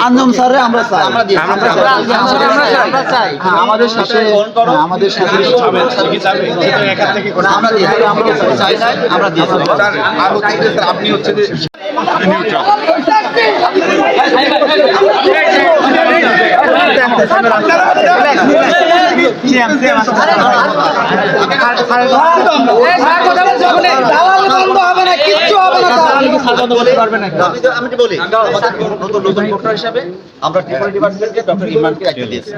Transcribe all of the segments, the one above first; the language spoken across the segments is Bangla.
আঞ্জুম স্যারে আমরা চাই আমরা দিয়েছি। আমরা চাই। আমরা চাই। আমরা চাই। হ্যাঁ, আমাদের সাথে হ্যাঁ, আমাদের সাথে আমরা আর হচ্ছে যে স্যার আপনি হচ্ছে যে আমি তো বলি নতুন নতুন ভোটার হিসাবে আমরা ত্রিপুরা ডিপার্টমেন্টকে ডক্টর ইমরানকে দায়িত্ব দিয়েছি।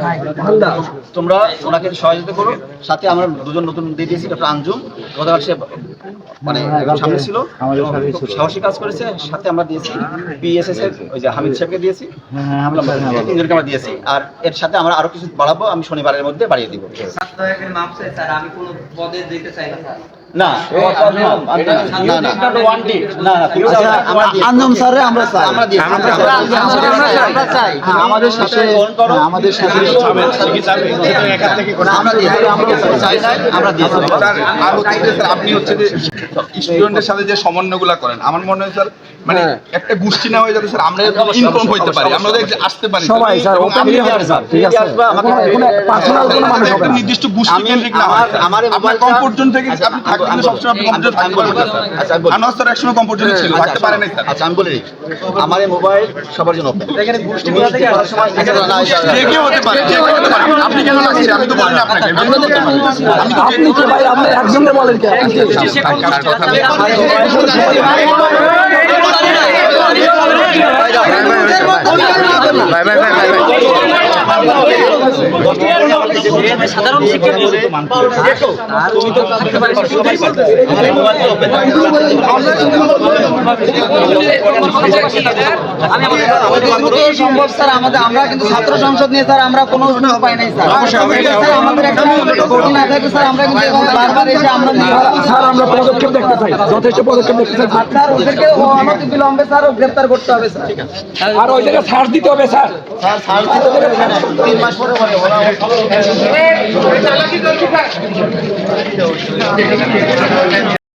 তোমরা ওনাকে সহযোগিতা করো। সাথে আমরা দুজন নতুন দিয়ে দিয়েছি ডক্টর আঞ্জুম। গতকাল সে মানে সামনে ছিল। সাহসী কাজ করেছে। সাথে আমরা দিয়েছি পিএসএস এর ওই যে হামিদ সাহেবকে দিয়েছি। তিনজনকে আমরা দিয়েছি। আর এর সাথে আমরা আরও কিছু বাড়াবো। আমি শনিবারের মধ্যে বাড়িয়ে দিব। স্যার চাই আমি কোনো পদে দিতে চাই না স্যার। না না না আঞ্জুম স্যারে আমরা চাই। আমরা চাই। হ্যাঁ, আমাদের সাথে হ্যাঁ, আমাদের সাথে আপনি হচ্ছে যে স্টুডেন্টের সাথে যে সমন্বয়গুলো করেন আমার মনে হয় স্যার মানে একটা গোষ্ঠী না হয়ে যাতে স্যার আমরা ইনফর্ম হইতে পারি আমরা আসতে পারি সবাই স্যার। ঠিক আছে। পার্সোনাল কোনো মানুষ হবে নির্দিষ্ট গোষ্ঠী কেন্দ্রিক না আমার- হয় আমার এই কম পর্যন্ত থেকে আচ্ছা, আপনি আমি- সবসময় আপনি কম আমি- পর্যন্ত আমি থাকতে বলি, পারবেন না, আচ্ছা, স্যার আমি বলি। আনোয়ার স্যার একসময় কম পর্যন্ত ছিল আচ্ছা, থাকতে পারে স্যার আচ্ছা আমি বলে আমার এই মোবাইল সবার জন্য open। এখানে গোষ্ঠী কোথা থেকে করার আসে? সময় যে কেউ হতে পারে যে কেউ হতে পারে আপনি কেন লাগছে আমি তো বলিনি আপনাকে আমি তো আপনি কি ভাই আপনি একজনকে বলেন কে আপনি সাধারণ শিক্ষার্থী তুমি তো থাকতে পারিস সম্ভব স্যার আমাদের আমরা কিন্তু ছাত্র সংসদ নিয়ে স্যার আমরা কোনো উন্নয়ন নাই স্যার স্যার আমাদের একটা না থাকে স্যার আমরা কিন্তু বারবার এসে আমরা স্যার আমরা পদক্ষেপ দেখতে চাই যথেষ্ট পদক্ষেপ দেখতে চাই স্যার ওদেরকে অনতি বিলম্বে স্যার গ্রেফতার করতে হবে স্যার আর ওই জায়গায় ছাড় দিতে হবে স্যার স্যার সাল তিন মাস পরে হবে ওরা